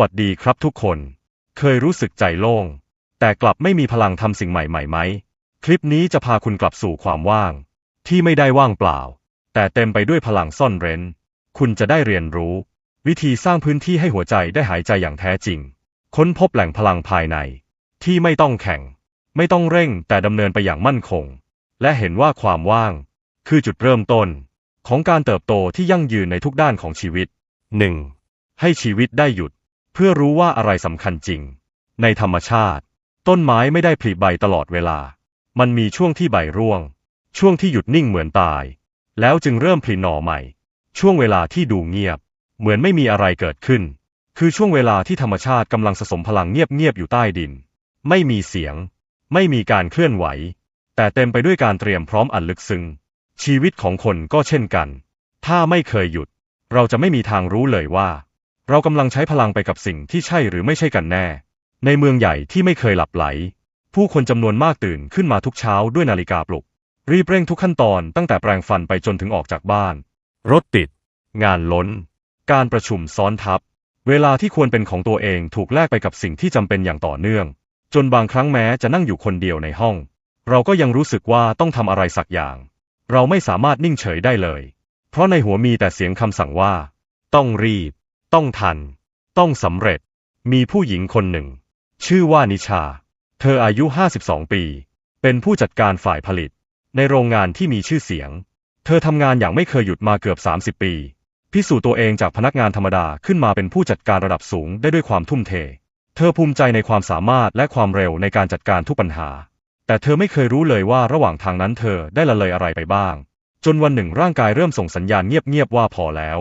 วัสดีครับทุกคน เคยรู้สึกใจโล่ง แต่กลับไม่มีพลังทำสิ่งใหม่ๆไหม คลิปนี้จะพาคุณกลับสู่ความว่าง ที่ไม่ได้ว่างเปล่า แต่เต็มไปด้วยพลังซ่อนเร้น คุณจะได้เรียนรู้ วิธีสร้างพื้นที่ให้หัวใจได้หายใจอย่างแท้จริง ค้นพบแหล่งพลังภายใน ที่ไม่ต้องแข่ง ไม่ต้องเร่งแต่ดำเนินไปอย่างมั่นคง และเห็นว่าความว่าง คือจุดเริ่มต้น ของการเติบโตที่ยั่งยืนในทุกด้านของชีวิต 1. ให้ชีวิตได้หยุด เพื่อรู้ว่าอะไรสำคัญจริง ในธรรมชาติ ต้นไม้ไม่ได้ผลิใบตลอดเวลา มันมีช่วงที่ใบร่วง ช่วงที่หยุดนิ่งเหมือนตาย แล้วจึงเริ่มผลิหน่อใหม่ ช่วงเวลาที่ดูเงียบ เหมือนไม่มีอะไรเกิดขึ้น คือช่วงเวลาที่ธรรมชาติกำลังสะสมพลังเงียบๆอยู่ใต้ดิน ไม่มีเสียง ไม่มีการเคลื่อนไหว แต่เต็มไปด้วยการเตรียมพร้อมอันลึกซึ้งชีวิตของคนก็เช่นกัน ถ้าไม่เคยหยุด เราจะไม่มีทางรู้เลยว่า เรากำลังใช้พลังไปกับสิ่งที่ใช่หรือไม่ใช่กันแน่ ในเมืองใหญ่ที่ไม่เคยหลับไหล ผู้คนจำนวนมากตื่นขึ้นมาทุกเช้าด้วยนาฬิกาปลุก รีบเร่งทุกขั้นตอนตั้งแต่แปรงฟันไปจนถึงออกจากบ้าน รถติด งานล้น การประชุมซ้อนทับ เวลาที่ควรเป็นของตัวเองถูกแลกไปกับสิ่งที่จำเป็นอย่างต่อเนื่อง จนบางครั้งแม้จะนั่งอยู่คนเดียวในห้อง เราก็ยังรู้สึกว่าต้องทำอะไรสักอย่าง เราไม่สามารถนิ่งเฉยได้เลย เพราะในหัวมีแต่เสียงคำสั่งว่า ต้องรีบ ต้องทัน ต้องสำเร็จ มีผู้หญิงคนหนึ่ง ชื่อว่านิชา เธออายุ 52 ปี เป็นผู้จัดการฝ่ายผลิต ในโรงงานที่มีชื่อเสียง เธอทำงานอย่างไม่เคยหยุดมาเกือบ 30 ปี พิสูจน์ตัวเองจากพนักงานธรรมดาขึ้นมาเป็นผู้จัดการระดับสูงได้ด้วยความทุ่มเท เธอภูมิใจในความสามารถและความเร็วในการจัดการทุกปัญหา แต่เธอไม่เคยรู้เลยว่าระหว่างทางนั้นเธอได้ละเลยอะไรไปบ้าง จนวันหนึ่งร่างกายเริ่มส่งสัญญาณเงียบๆว่าพอแล้ว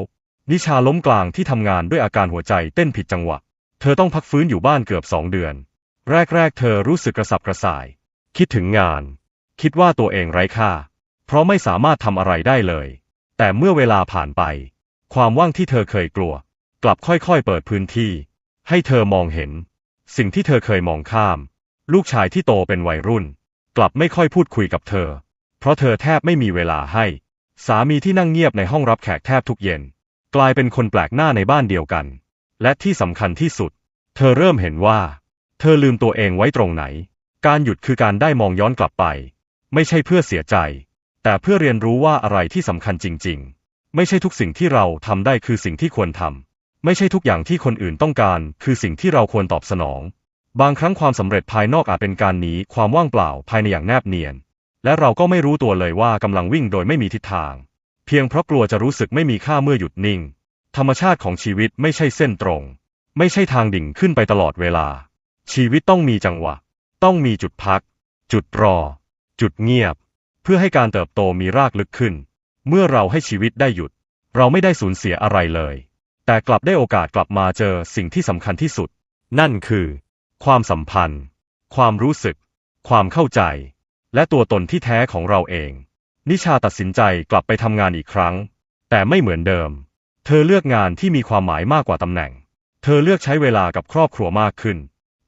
นิชาล้มกลางที่ทำงานด้วยอาการหัวใจเต้นผิดจังหวะ เธอต้องพักฟื้นอยู่บ้านเกือบสองเดือน แรกๆ เธอรู้สึกกระสับกระส่าย คิดถึงงาน คิดว่าตัวเองไร้ค่า เพราะไม่สามารถทำอะไรได้เลย แต่เมื่อเวลาผ่านไป ความว่างที่เธอเคยกลัว กลับค่อยๆ เปิดพื้นที่ ให้เธอมองเห็น สิ่งที่เธอเคยมองข้าม ลูกชายที่โตเป็นวัยรุ่น กลับไม่ค่อยพูดคุยกับเธอ เพราะเธอแทบไม่มีเวลาให้ สามีที่นั่งเงียบในห้องรับแขกแทบทุกเย็น กลายเป็นคนแปลกหน้าในบ้านเดียวกัน และที่สำคัญที่สุด เธอเริ่มเห็นว่า เธอลืมตัวเองไว้ตรงไหน การหยุดคือการได้มองย้อนกลับไป ไม่ใช่เพื่อเสียใจ แต่เพื่อเรียนรู้ว่าอะไรที่สำคัญจริง ๆ ไม่ใช่ทุกสิ่งที่เราทำได้คือสิ่งที่ควรทำไม่ใช่ทุกอย่างที่คนอื่นต้องการ คือสิ่งที่เราควรตอบสนอง บางครั้งความสำเร็จภายนอกอาจเป็นการหนีความว่างเปล่าภายในอย่างแนบเนียน และเราก็ไม่รู้ตัวเลยว่ากำลังวิ่งโดยไม่มีทิศทาง เพียงเพราะกลัวจะรู้สึกไม่มีค่าเมื่อหยุดนิ่ง ธรรมชาติของชีวิตไม่ใช่เส้นตรง ไม่ใช่ทางดิ่งขึ้นไปตลอดเวลา ชีวิตต้องมีจังหวะ ต้องมีจุดพัก จุดรอ จุดเงียบ เพื่อให้การเติบโตมีรากลึกขึ้น เมื่อเราให้ชีวิตได้หยุด เราไม่ได้สูญเสียอะไรเลย แต่กลับได้โอกาสกลับมาเจอสิ่งที่สำคัญที่สุด นั่นคือ ความสัมพันธ์ ความรู้สึก ความเข้าใจ และตัวตนที่แท้ของเราเอง นิชาตัดสินใจกลับไปทำงานอีกครั้ง แต่ไม่เหมือนเดิม เธอเลือกงานที่มีความหมายมากกว่าตำแหน่ง เธอเลือกใช้เวลากับครอบครัวมากขึ้น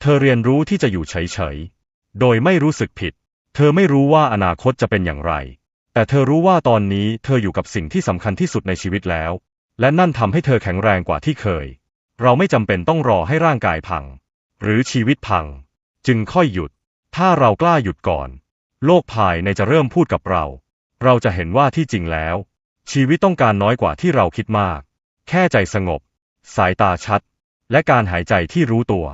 เธอเรียนรู้ที่จะอยู่เฉยๆ โดยไม่รู้สึกผิด เธอไม่รู้ว่าอนาคตจะเป็นอย่างไร แต่เธอรู้ว่าตอนนี้เธออยู่กับสิ่งที่สำคัญที่สุดในชีวิตแล้ว และนั่นทำให้เธอแข็งแรงกว่าที่เคย เราไม่จำเป็นต้องรอให้ร่างกายพัง หรือชีวิตพัง จึงค่อยหยุด ถ้าเรากล้าหยุดก่อน โลกภายในจะเริ่มพูดกับเรา เราจะเห็นว่าที่จริงแล้ว ชีวิตต้องการน้อยกว่าที่เราคิดมาก แค่ใจสงบ สายตาชัด และการหายใจที่รู้ตัว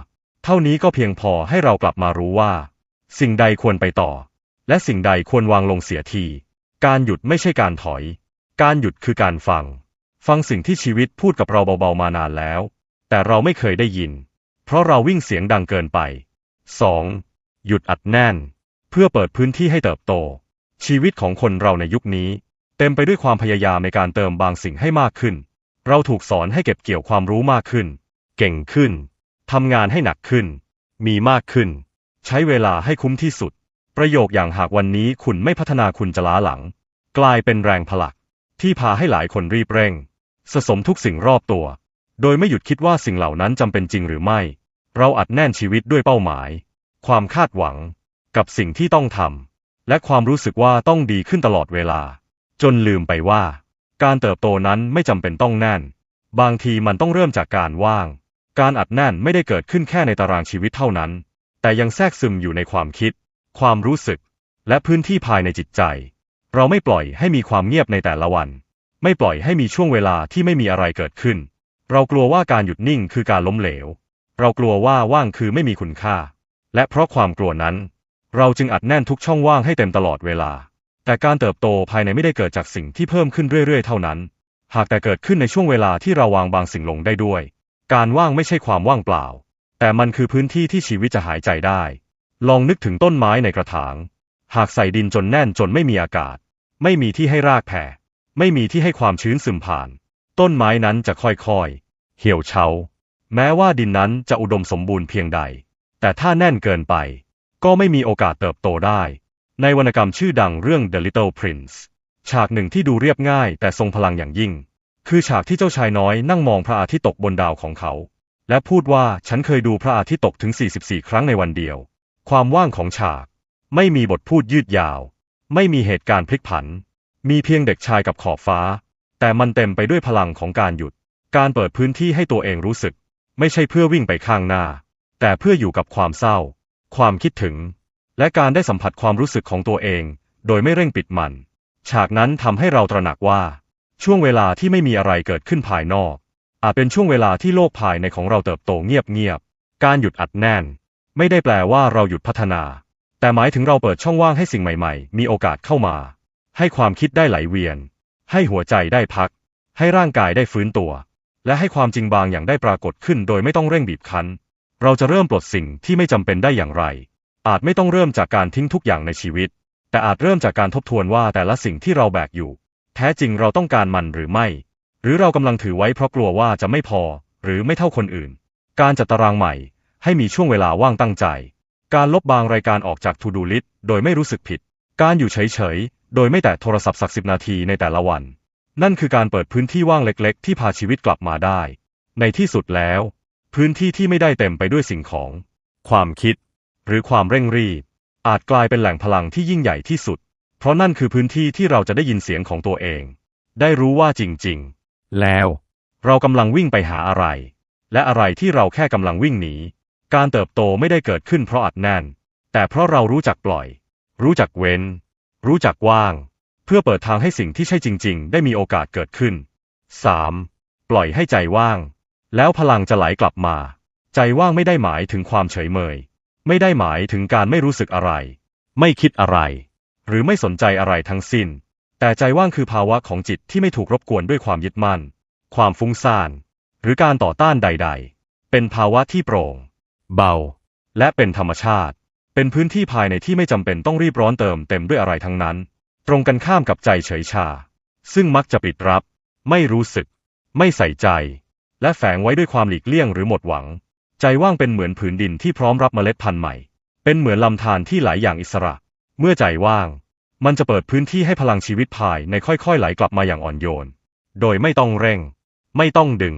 เท่านี้ก็เพียงพอให้เรากลับมารู้ว่า สิ่งใดควรไปต่อ และสิ่งใดควรวางลงเสียที การหยุดไม่ใช่การถอย การหยุดคือการฟัง ฟังสิ่งที่ชีวิตพูดกับเราเบาๆมานานแล้ว แต่เราไม่เคยได้ยิน เพราะเราวิ่งเสียงดังเกินไป 2. หยุดอัดแน่น เพื่อเปิดพื้นที่ให้เติบโต ชีวิตของคนเราในยุคนี้ เต็มไปด้วยความพยายามในการเติมบางสิ่งให้มากขึ้น เราถูกสอนให้เก็บเกี่ยวความรู้มากขึ้น เก่งขึ้น ทำงานให้หนักขึ้น มีมากขึ้น ใช้เวลาให้คุ้มที่สุด ประโยคอย่างหากวันนี้คุณไม่พัฒนาคุณจะล้าหลัง กลายเป็นแรงผลัก ที่พาให้หลายคนรีบเร่ง สะสมทุกสิ่งรอบตัว โดยไม่หยุดคิดว่าสิ่งเหล่านั้นจำเป็นจริงหรือไม่ เราอัดแน่นชีวิตด้วยเป้าหมาย ความคาดหวัง กับสิ่งที่ต้องทำ และความรู้สึกว่าต้องดีขึ้นตลอดเวลา จนลืมไปว่า การเติบโตนั้นไม่จำเป็นต้องแน่น บางทีมันต้องเริ่มจากการว่าง การอัดแน่นไม่ได้เกิดขึ้นแค่ในตารางชีวิตเท่านั้น แต่ยังแทรกซึมอยู่ในความคิด ความรู้สึก และพื้นที่ภายในจิตใจ เราไม่ปล่อยให้มีความเงียบในแต่ละวัน ไม่ปล่อยให้มีช่วงเวลาที่ไม่มีอะไรเกิดขึ้น เรากลัวว่าการหยุดนิ่งคือการล้มเหลว เรากลัวว่าว่างคือไม่มีคุณค่า และเพราะความกลัวนั้น เราจึงอัดแน่นทุกช่องว่างให้เต็มตลอดเวลา แต่การเติบโตภายในไม่ได้เกิดจากสิ่งที่เพิ่มขึ้นเรื่อยๆ เท่านั้น หากแต่เกิดขึ้นในช่วงเวลาที่เราวางบางสิ่งลงได้ด้วย การว่างไม่ใช่ความว่างเปล่า แต่มันคือพื้นที่ที่ชีวิตจะหายใจได้ ลองนึกถึงต้นไม้ในกระถาง หากใส่ดินจนแน่นจนไม่มีอากาศ ไม่มีที่ให้รากแผ่ ไม่มีที่ให้ความชื้นซึมผ่าน ต้นไม้นั้นจะค่อยๆ เหี่ยวเฉา แม้ว่าดินนั้นจะอุดมสมบูรณ์เพียงใด แต่ถ้าแน่นเกินไป ก็ไม่มีโอกาสเติบโตได้ ในวรรณกรรมชื่อดังเรื่อง The Little Prince ฉากหนึ่งที่ดูเรียบง่ายแต่ทรงพลังอย่างยิ่ง คือฉากที่เจ้าชายน้อยนั่งมองพระอาทิตย์ตกบนดาวของเขา และพูดว่าฉันเคยดูพระอาทิตย์ตกถึง 44 ครั้งในวันเดียว ความว่างของฉาก ไม่มีบทพูดยืดยาว ไม่มีเหตุการณ์พลิกผัน มีเพียงเด็กชายกับขอบฟ้า แต่มันเต็มไปด้วยพลังของการหยุด การเปิดพื้นที่ให้ตัวเองรู้สึก ไม่ใช่เพื่อวิ่งไปข้างหน้า แต่เพื่ออยู่กับความเศร้า ความคิดถึง และการได้สัมผัสความรู้สึกของตัวเอง โดยไม่เร่งปิดมัน ฉากนั้นทำให้เราตระหนักว่า ช่วงเวลาที่ไม่มีอะไรเกิดขึ้นภายนอก อาจเป็นช่วงเวลาที่โลกภายในของเราเติบโตเงียบๆการหยุดอัดแน่น ไม่ได้แปลว่าเราหยุดพัฒนา แต่หมายถึงเราเปิดช่องว่างให้สิ่งใหม่ๆ มีโอกาสเข้ามา ให้ความคิดได้ไหลเวียน ให้หัวใจได้พัก ให้ร่างกายได้ฟื้นตัว และให้ความจริงบางอย่างได้ปรากฏขึ้นโดยไม่ต้องเร่งบีบคั้น เราจะเริ่มปลดสิ่งที่ไม่จำเป็นได้อย่างไร อาจไม่ต้องเริ่มจากการทิ้งทุกอย่างในชีวิต แต่อาจเริ่มจากการทบทวนว่าแต่ละสิ่งที่เราแบกอยู่ แท้จริงเราต้องการมันหรือไม่ หรือเรากำลังถือไว้เพราะกลัวว่าจะไม่พอ หรือไม่เท่าคนอื่น การจัดตารางใหม่ ให้มีช่วงเวลาว่างตั้งใจ การลบบางรายการออกจาก To Do List โดยไม่รู้สึกผิด การอยู่เฉยๆ โดยไม่แตะโทรศัพท์สักสิบนาทีในแต่ละวัน นั่นคือการเปิดพื้นที่ว่างเล็ก ๆ ที่พาชีวิตกลับมาได้ ในที่สุดแล้ว พื้นที่ที่ไม่ได้เต็มไปด้วยสิ่งของ ความคิด หรือความเร่งรีบ อาจกลายเป็นแหล่งพลังที่ยิ่งใหญ่ที่สุด เพราะนั่นคือพื้นที่ที่เราจะได้ยินเสียงของตัวเอง ได้รู้ว่าจริง ๆ แล้ว เรากำลังวิ่งไปหาอะไร และอะไรที่เราแค่กำลังวิ่งหนี การเติบโตไม่ได้เกิดขึ้นเพราะอัดแน่น แต่เพราะเรารู้จักปล่อย รู้จักเว้น รู้จักว่าง เพื่อเปิดทางให้สิ่งที่ใช่จริง ๆ ได้มีโอกาสเกิดขึ้น 3. ปล่อยให้ใจว่าง แล้วพลังจะไหลกลับมา ใจว่างไม่ได้หมายถึงความเฉยเมย ไม่ได้หมายถึงการไม่รู้สึกอะไร ไม่คิดอะไร หรือไม่สนใจอะไรทั้งสิ้น แต่ใจว่างคือภาวะของจิตที่ไม่ถูกรบกวนด้วยความยึดมั่น ความฟุ้งซ่าน หรือการต่อต้านใด ๆ เป็นภาวะที่โปร่ง เบา และเป็นธรรมชาติ เป็นพื้นที่ภายในที่ไม่จำเป็นต้องรีบร้อนเติมเต็มด้วยอะไรทั้งนั้น ตรงกันข้ามกับใจเฉยชา ซึ่งมักจะปิดรับ ไม่รู้สึก ไม่ใส่ใจ และแฝงไว้ด้วยความหลีกเลี่ยงหรือหมดหวัง ใจว่างเป็นเหมือนผืนดินที่พร้อมรับเมล็ดพันธุ์ใหม่ เป็นเหมือนลำธารที่ไหลอย่างอิสระ เมื่อใจว่าง มันจะเปิดพื้นที่ให้พลังชีวิตภายในค่อยๆ ไหลกลับมาอย่างอ่อนโยน โดยไม่ต้องเร่ง ไม่ต้องดึง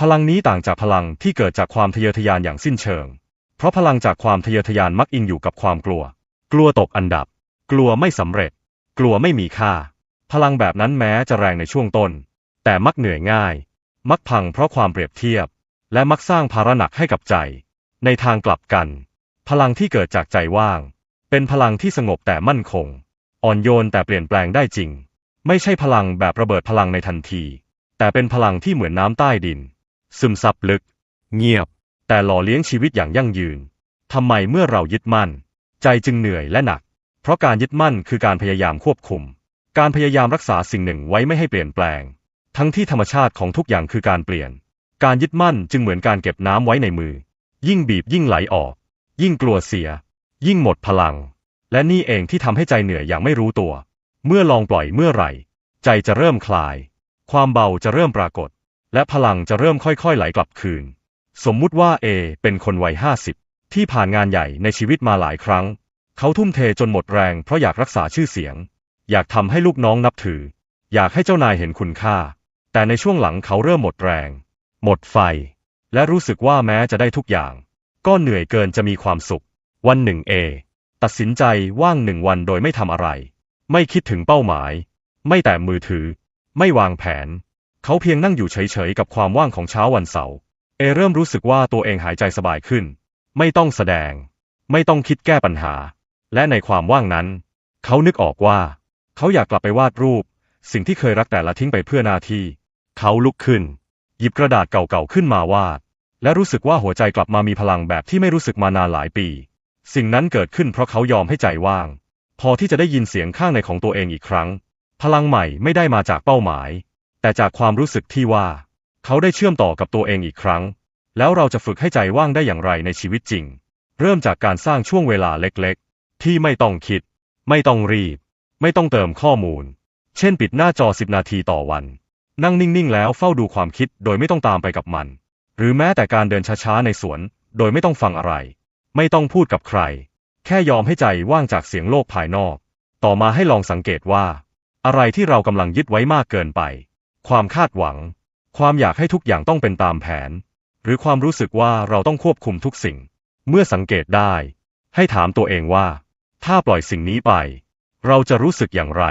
พลังนี้ต่างจากพลังที่เกิดจากความทะเยอทะยานอย่างสิ้นเชิง เพราะพลังจากความทะเยอทะยานมักอิงอยู่กับความกลัว กลัวตกอันดับ กลัวไม่สำเร็จ กลัวไม่มีค่า พลังแบบนั้นแม้จะแรงในช่วงต้น แต่มักเหนื่อยง่าย มักพังเพราะความเปรียบเทียบ และมักสร้างภาระหนักให้กับใจ ในทางกลับกัน พลังที่เกิดจากใจว่าง เป็นพลังที่สงบแต่มั่นคง อ่อนโยนแต่เปลี่ยนแปลงได้จริง ไม่ใช่พลังแบบระเบิดพลังในทันที แต่เป็นพลังที่เหมือนน้ำใต้ดิน ซึมซับลึก เงียบ แต่หล่อเลี้ยงชีวิตอย่างยั่งยืนทำไมเมื่อเรายึดมั่น ใจจึงเหนื่อยและหนัก เพราะการยึดมั่นคือการพยายามควบคุม การพยายามรักษาสิ่งหนึ่งไว้ไม่ให้เปลี่ยนแปลง ทั้งที่ธรรมชาติของทุกอย่างคือการเปลี่ยน การยึดมั่นจึงเหมือนการเก็บน้ำไว้ในมือ ยิ่งบีบยิ่งไหลออก ยิ่งกลัวเสีย ยิ่งหมดพลัง และนี่เองที่ทำให้ใจเหนื่อยอย่างไม่รู้ตัว เมื่อลองปล่อยเมื่อไหร่ ใจจะเริ่มคลาย ความเบาจะเริ่มปรากฏ และพลังจะเริ่มค่อยๆไหลกลับคืน สมมุติว่าเอเป็นคนวัยห้าสิบที่ผ่านงานใหญ่ในชีวิตมาหลายครั้ง เขาทุ่มเทจนหมดแรงเพราะอยากรักษาชื่อเสียง อยากทำให้ลูกน้องนับถือ อยากให้เจ้านายเห็นคุณค่า แต่ในช่วงหลังเขาเริ่มหมดแรง หมดไฟ และรู้สึกว่าแม้จะได้ทุกอย่าง ก็เหนื่อยเกินจะมีความสุข วันหนึ่งเอ ตัดสินใจว่างหนึ่งวันโดยไม่ทำอะไร ไม่คิดถึงเป้าหมาย ไม่แตะมือถือ ไม่วางแผน เขาเพียงนั่งอยู่เฉยๆกับความว่างของเช้าวันเสาร์เอเริ่มรู้สึกว่าตัวเองหายใจสบายขึ้น ไม่ต้องแสดง ไม่ต้องคิดแก้ปัญหา และในความว่างนั้น เขานึกออกว่า เขาอยากกลับไปวาดรูป สิ่งที่เคยรักแต่ละทิ้งไปเพื่อหน้าที่ เขาลุกขึ้น หยิบกระดาษเก่าๆขึ้นมาวาด และรู้สึกว่าหัวใจกลับมามีพลังแบบที่ไม่รู้สึกมานานหลายปี สิ่งนั้นเกิดขึ้นเพราะเขายอมให้ใจว่าง พอที่จะได้ยินเสียงข้างในของตัวเองอีกครั้ง พลังใหม่ไม่ได้มาจากเป้าหมาย แต่จากความรู้สึกที่ว่า เขาได้เชื่อมต่อกับตัวเองอีกครั้ง แล้วเราจะฝึกให้ใจว่างได้อย่างไรในชีวิตจริง เริ่มจากการสร้างช่วงเวลาเล็กๆ ที่ไม่ต้องคิด ไม่ต้องรีบ ไม่ต้องเติมข้อมูล เช่น ปิดหน้าจอ 10 นาทีต่อวัน นั่งนิ่งๆแล้วเฝ้าดูความคิดโดยไม่ต้องตามไปกับมัน หรือแม้แต่การเดินช้าๆในสวน โดยไม่ต้องฟังอะไร ไม่ต้องพูดกับใคร แค่ยอมให้ใจว่างจากเสียงโลกภายนอก ต่อมาให้ลองสังเกตว่า อะไรที่เรากำลังยึดไว้มากเกินไป ความคาดหวัง ความอยากให้ทุกอย่างต้องเป็นตามแผน หรือความรู้สึกว่าเราต้องควบคุมทุกสิ่ง เมื่อสังเกตได้ ให้ถามตัวเองว่า ถ้าปล่อยสิ่งนี้ไป เราจะรู้สึกอย่างไร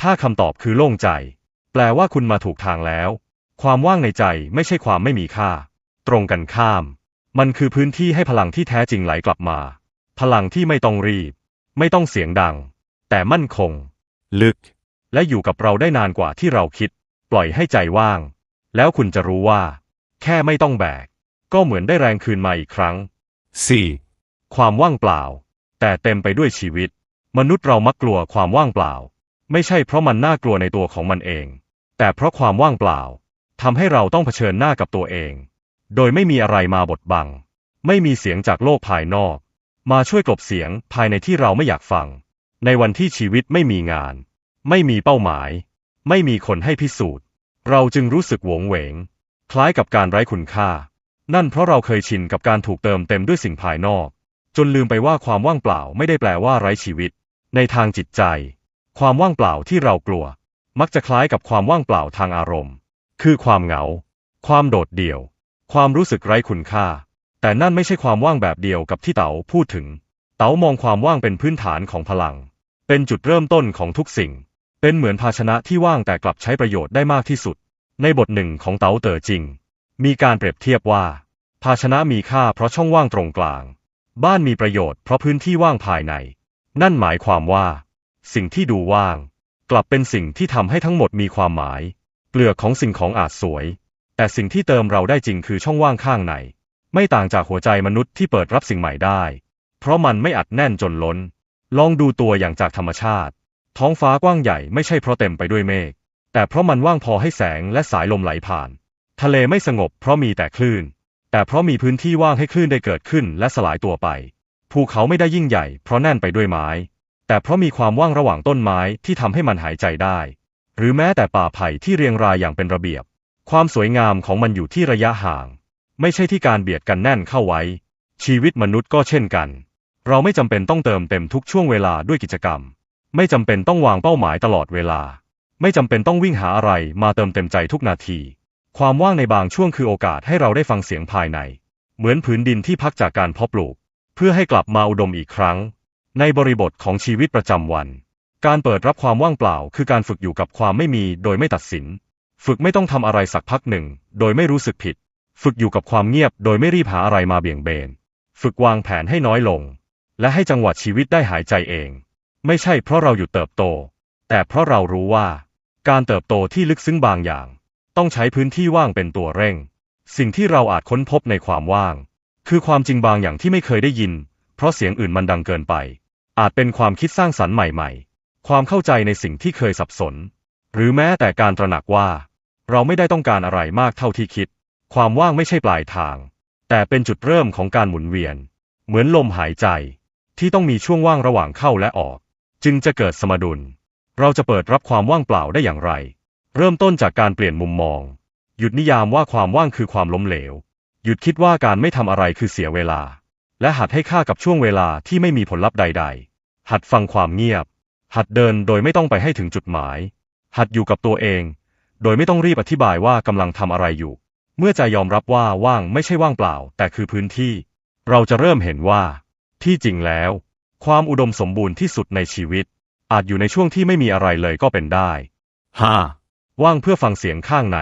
ถ้าคำตอบคือโล่งใจ แปลว่าคุณมาถูกทางแล้ว ความว่างในใจไม่ใช่ความไม่มีค่า ตรงกันข้าม มันคือพื้นที่ให้พลังที่แท้จริงไหลกลับมา พลังที่ไม่ต้องรีบ ไม่ต้องเสียงดัง แต่มั่นคง ลึก และอยู่กับเราได้นานกว่าที่เราคิด ปล่อยให้ใจว่าง แล้วคุณจะรู้ว่า แค่ไม่ต้องแบก ก็เหมือนได้แรงคืนมาอีกครั้ง 4. ความว่างเปล่า แต่เต็มไปด้วยชีวิต มนุษย์เรามักกลัวความว่างเปล่า ไม่ใช่เพราะมันน่ากลัวในตัวของมันเอง แต่เพราะความว่างเปล่าทำให้เราต้องเผชิญหน้ากับตัวเอง โดยไม่มีอะไรมาบดบัง ไม่มีเสียงจากโลกภายนอก มาช่วยกลบเสียงภายในที่เราไม่อยากฟัง ในวันที่ชีวิตไม่มีงาน ไม่มีเป้าหมาย ไม่มีคนให้พิสูจน์ เราจึงรู้สึกหวงเหวง คล้ายกับการไร้คุณค่า นั่นเพราะเราเคยชินกับการถูกเติมเต็มด้วยสิ่งภายนอก จนลืมไปว่าความว่างเปล่าไม่ได้แปลว่าไร้ชีวิต ในทางจิตใจ ความว่างเปล่าที่เรากลัว มักจะคล้ายกับความว่างเปล่าทางอารมณ์ คือความเหงา ความโดดเดี่ยว ความรู้สึกไร้คุณค่า แต่นั่นไม่ใช่ความว่างแบบเดียวกับที่เต๋าพูดถึง เต๋ามองความว่างเป็นพื้นฐานของพลัง เป็นจุดเริ่มต้นของทุกสิ่ง เป็นเหมือนภาชนะที่ว่างแต่กลับใช้ประโยชน์ได้มากที่สุด ในบทหนึ่งของเต๋าเต๋อจริง มีการเปรียบเทียบว่า ภาชนะมีค่าเพราะช่องว่างตรงกลาง บ้านมีประโยชน์เพราะพื้นที่ว่างภายใน นั่นหมายความว่า สิ่งที่ดูว่าง กลับเป็นสิ่งที่ทำให้ทั้งหมดมีความหมาย เปลือกของสิ่งของอาจสวย แต่สิ่งที่เติมเราได้จริงคือช่องว่างข้างใน ไม่ต่างจากหัวใจมนุษย์ที่เปิดรับสิ่งใหม่ได้ เพราะมันไม่อัดแน่นจนล้น ลองดูตัวอย่างจากธรรมชาติ ท้องฟ้ากว้างใหญ่ไม่ใช่เพราะเต็มไปด้วยเมฆ แต่เพราะมันว่างพอให้แสงและสายลมไหลผ่าน ทะเลไม่สงบเพราะมีแต่คลื่น แต่เพราะมีพื้นที่ว่างให้คลื่นได้เกิดขึ้นและสลายตัวไป ภูเขาไม่ได้ยิ่งใหญ่เพราะแน่นไปด้วยไม้ แต่เพราะมีความว่างระหว่างต้นไม้ที่ทำให้มันหายใจได้ หรือแม้แต่ป่าไผ่ที่เรียงรายอย่างเป็นระเบียบ ความสวยงามของมันอยู่ที่ระยะห่าง ไม่ใช่ที่การเบียดกันแน่นเข้าไว้ ชีวิตมนุษย์ก็เช่นกัน เราไม่จำเป็นต้องเติมเต็มทุกช่วงเวลาด้วยกิจกรรม ไม่จำเป็นต้องวางเป้าหมายตลอดเวลา ไม่จำเป็นต้องวิ่งหาอะไรมาเติมเต็มใจทุกนาที ความว่างในบางช่วงคือโอกาสให้เราได้ฟังเสียงภายใน เหมือนผืนดินที่พักจากการเพาะปลูก เพื่อให้กลับมาอุดมอีกครั้ง ในบริบทของชีวิตประจำวัน การเปิดรับความว่างเปล่า คือการฝึกอยู่กับความไม่มีโดยไม่ตัดสิน ฝึกไม่ต้องทำอะไรสักพักหนึ่ง โดยไม่รู้สึกผิด ฝึกอยู่กับความเงียบโดยไม่รีบหาอะไรมาเบี่ยงเบน ฝึกวางแผนให้น้อยลง และให้จังหวะชีวิตได้หายใจเอง ไม่ใช่เพราะเราหยุดเติบโต แต่เพราะเรารู้ว่า การเติบโตที่ลึกซึ้งบางอย่าง ต้องใช้พื้นที่ว่างเป็นตัวเร่ง สิ่งที่เราอาจค้นพบในความว่าง คือความจริงบางอย่างที่ไม่เคยได้ยิน เพราะเสียงอื่นมันดังเกินไป อาจเป็นความคิดสร้างสรรค์ใหม่ๆ ความเข้าใจในสิ่งที่เคยสับสน หรือแม้แต่การตระหนักว่า เราไม่ได้ต้องการอะไรมากเท่าที่คิด ความว่างไม่ใช่ปลายทาง แต่เป็นจุดเริ่มของการหมุนเวียน เหมือนลมหายใจ ที่ต้องมีช่วงว่างระหว่างเข้าและออก จึงจะเกิดสมดุล เราจะเปิดรับความว่างเปล่าได้อย่างไร เริ่มต้นจากการเปลี่ยนมุมมอง หยุดนิยามว่าความว่างคือความล้มเหลว หยุดคิดว่าการไม่ทำอะไรคือเสียเวลา และหัดให้ค่ากับช่วงเวลาที่ไม่มีผลลัพธ์ใด ๆ หัดฟังความเงียบ หัดเดินโดยไม่ต้องไปให้ถึงจุดหมาย หัดอยู่กับตัวเอง โดยไม่ต้องรีบอธิบายว่ากำลังทำอะไรอยู่ เมื่อใจยอมรับว่าว่างไม่ใช่ว่างเปล่า แต่คือพื้นที่ เราจะเริ่มเห็นว่า ที่จริงแล้ว ความอุดมสมบูรณ์ที่สุดในชีวิต อาจอยู่ในช่วงที่ไม่มีอะไรเลยก็เป็นได้ฮาว่างเพื่อฟังเสียงข้างใน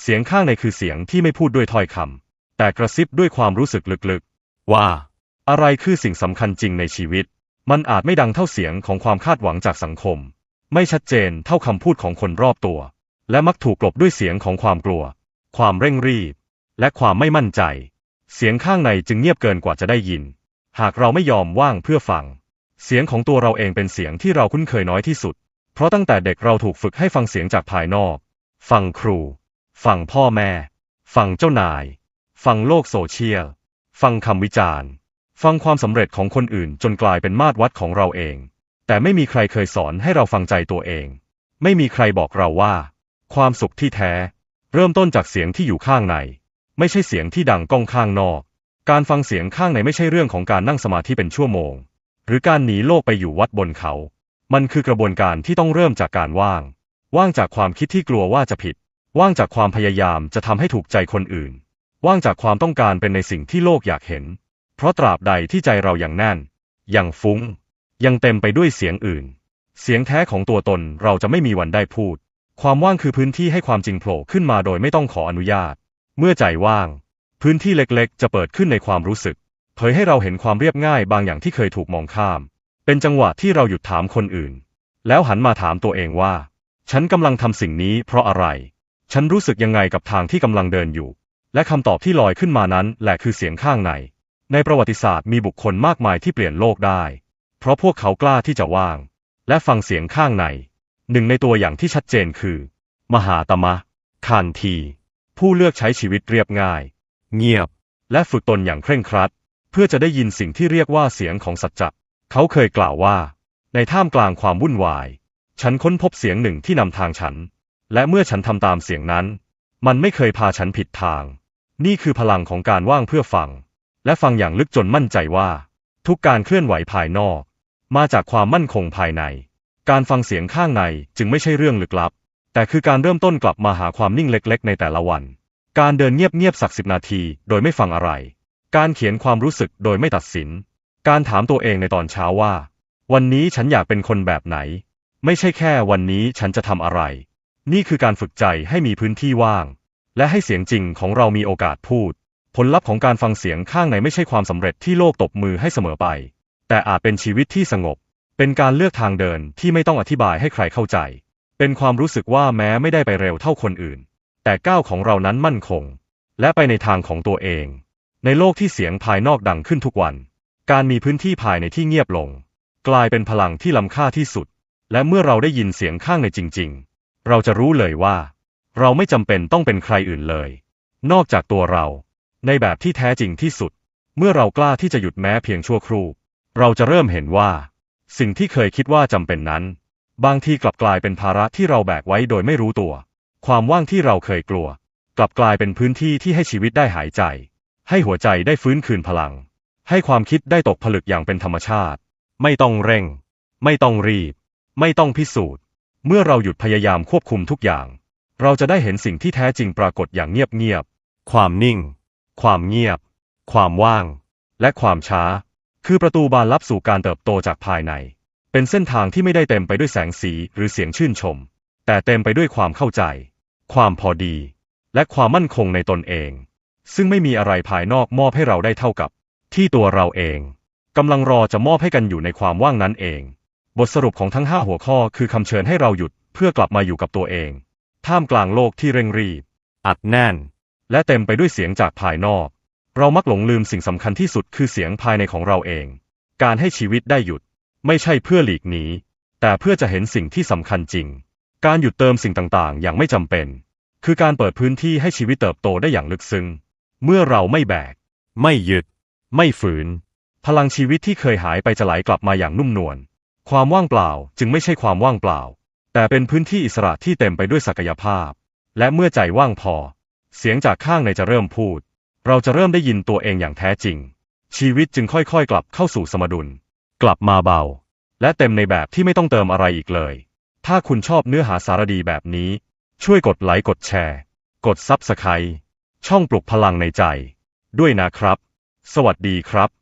เสียงข้างในคือเสียงที่ไม่พูดด้วยถ้อยคำแต่กระซิบด้วยความรู้สึกลึกๆ ว่า อะไรคือสิ่งสำคัญจริงในชีวิต มันอาจไม่ดังเท่าเสียงของความคาดหวังจากสังคม ไม่ชัดเจนเท่าคำพูดของคนรอบตัว และมักถูกกลบด้วยเสียงของความกลัว ความเร่งรีบ และความไม่มั่นใจ เสียงข้างในจึงเงียบเกินกว่าจะได้ยิน หากเราไม่ยอมว่างเพื่อฟัง เสียงของตัวเราเองเป็นเสียงที่เราคุ้นเคยน้อยที่สุด เพราะตั้งแต่เด็กเราถูกฝึกให้ฟังเสียงจากภายนอก ฟังครู ฟังพ่อแม่ ฟังเจ้านาย ฟังโลกโซเชียล ฟังคำวิจารณ์ ฟังความสำเร็จของคนอื่นจนกลายเป็นมาตรวัดของเราเอง แต่ไม่มีใครเคยสอนให้เราฟังใจตัวเอง ไม่มีใครบอกเราว่า ความสุขที่แท้ เริ่มต้นจากเสียงที่อยู่ข้างใน ไม่ใช่เสียงที่ดังก้องข้างนอก การฟังเสียงข้างในไม่ใช่เรื่องของการนั่งสมาธิเป็นชั่วโมง หรือการหนีโลกไปอยู่วัดบนเขา มันคือกระบวนการที่ต้องเริ่มจากการว่าง ว่างจากความคิดที่กลัวว่าจะผิด ว่างจากความพยายามจะทำให้ถูกใจคนอื่น ว่างจากความต้องการเป็นในสิ่งที่โลกอยากเห็น เพราะตราบใดที่ใจเรายังแน่น ยังฟุ้ง ยังเต็มไปด้วยเสียงอื่น เสียงแท้ของตัวตนเราจะไม่มีวันได้พูด ความว่างคือพื้นที่ให้ความจริงโผล่ขึ้นมาโดยไม่ต้องขออนุญาต เมื่อใจว่าง พื้นที่เล็กๆ จะเปิดขึ้นในความรู้สึก เผยให้เราเห็นความเรียบง่ายบางอย่างที่เคยถูกมองข้าม เป็นจังหวะที่เราหยุดถามคนอื่น แล้วหันมาถามตัวเองว่า ฉันกำลังทำสิ่งนี้เพราะอะไร ฉันรู้สึกยังไงกับทางที่กำลังเดินอยู่และคำตอบที่ลอยขึ้นมานั้นแหละคือเสียงข้างใน ในประวัติศาสตร์มีบุคคลมากมายที่เปลี่ยนโลกได้ เพราะพวกเขากล้าที่จะว่าง และฟังเสียงข้างใน หนึ่งในตัวอย่างที่ชัดเจนคือ มหาตมะคานที ผู้เลือกใช้ชีวิตเรียบง่าย เงียบ และฝึกตนอย่างเคร่งครัด เพื่อจะได้ยินสิ่งที่เรียกว่าเสียงของสัจจะเขาเคยกล่าวว่า ในท่ามกลางความวุ่นวาย ฉันค้นพบเสียงหนึ่งที่นำทางฉัน และเมื่อฉันทำตามเสียงนั้น มันไม่เคยพาฉันผิดทาง นี่คือพลังของการว่างเพื่อฟัง และฟังอย่างลึกจนมั่นใจว่า ทุกการเคลื่อนไหวภายนอก มาจากความมั่นคงภายใน การฟังเสียงข้างในจึงไม่ใช่เรื่องลึกลับ แต่คือการเริ่มต้นกลับมาหาความนิ่งเล็ก ๆ ในแต่ละวัน การเดินเงียบๆสักสิบนาทีโดยไม่ฟังอะไร การเขียนความรู้สึกโดยไม่ตัดสิน การถามตัวเองในตอนเช้าว่า วันนี้ฉันอยากเป็นคนแบบไหน ไม่ใช่แค่วันนี้ฉันจะทำอะไร นี่คือการฝึกใจให้มีพื้นที่ว่าง และให้เสียงจริงของเรามีโอกาสพูด ผลลัพธ์ของการฟังเสียงข้างในไม่ใช่ความสำเร็จที่โลกตบมือให้เสมอไป แต่อาจเป็นชีวิตที่สงบ เป็นการเลือกทางเดินที่ไม่ต้องอธิบายให้ใครเข้าใจ เป็นความรู้สึกว่าแม้ไม่ได้ไปเร็วเท่าคนอื่น แต่ก้าวของเรานั้นมั่นคง และไปในทางของตัวเอง ในโลกที่เสียงภายนอกดังขึ้นทุกวัน การมีพื้นที่ภายในที่เงียบลง กลายเป็นพลังที่ล้ำค่าที่สุด และเมื่อเราได้ยินเสียงข้างในจริง ๆ เราจะรู้เลยว่า เราไม่จำเป็นต้องเป็นใครอื่นเลย นอกจากตัวเรา ในแบบที่แท้จริงที่สุด เมื่อเรากล้าที่จะหยุดแม้เพียงชั่วครู่ เราจะเริ่มเห็นว่า สิ่งที่เคยคิดว่าจำเป็นนั้น บางทีกลับกลายเป็นภาระที่เราแบกไว้โดยไม่รู้ตัว ความว่างที่เราเคยกลัว กลับกลายเป็นพื้นที่ที่ให้ชีวิตได้หายใจ ให้หัวใจได้ฟื้นคืนพลัง ให้ความคิดได้ตกผลึกอย่างเป็นธรรมชาติ ไม่ต้องเร่ง ไม่ต้องรีบ ไม่ต้องพิสูจน์ เมื่อเราหยุดพยายามควบคุมทุกอย่าง เราจะได้เห็นสิ่งที่แท้จริงปรากฏอย่างเงียบๆความนิ่ง ความเงียบ ความว่าง และความช้า คือประตูบานลับสู่การเติบโตจากภายใน เป็นเส้นทางที่ไม่ได้เต็มไปด้วยแสงสีหรือเสียงชื่นชม แต่เต็มไปด้วยความเข้าใจ ความพอดี และความมั่นคงในตนเอง ซึ่งไม่มีอะไรภายนอกมอบให้เราได้เท่ากับ ที่ตัวเราเองกำลังรอจะมอบให้กันอยู่ในความว่างนั้นเอง บทสรุปของทั้งห้าหัวข้อคือคำเชิญให้เราหยุดเพื่อกลับมาอยู่กับตัวเอง ท่ามกลางโลกที่เร่งรีบ อัดแน่น และเต็มไปด้วยเสียงจากภายนอก เรามักหลงลืมสิ่งสำคัญที่สุดคือเสียงภายในของเราเอง การให้ชีวิตได้หยุด ไม่ใช่เพื่อหลีกหนีแต่เพื่อจะเห็นสิ่งที่สำคัญจริง การหยุดเติมสิ่งต่างๆ อย่างไม่จำเป็น คือการเปิดพื้นที่ให้ชีวิตเติบโตได้อย่างลึกซึ้ง เมื่อเราไม่แบก ไม่ยึด ไม่ฝืน พลังชีวิตที่เคยหายไปจะไหลกลับมาอย่างนุ่มนวล ความว่างเปล่าจึงไม่ใช่ความว่างเปล่า แต่เป็นพื้นที่อิสระที่เต็มไปด้วยศักยภาพ และเมื่อใจว่างพอ เสียงจากข้างในจะเริ่มพูด เราจะเริ่มได้ยินตัวเองอย่างแท้จริง ชีวิตจึงค่อยๆ กลับเข้าสู่สมดุล กลับมาเบา และเต็มในแบบที่ไม่ต้องเติมอะไรอีกเลย ถ้าคุณชอบเนื้อหาสารดีแบบนี้ ช่วยกดไลค์กดแชร์ กดซับสไครต์ช่องปลุกพลังในใจ ด้วยนะครับ สวัสดีครับ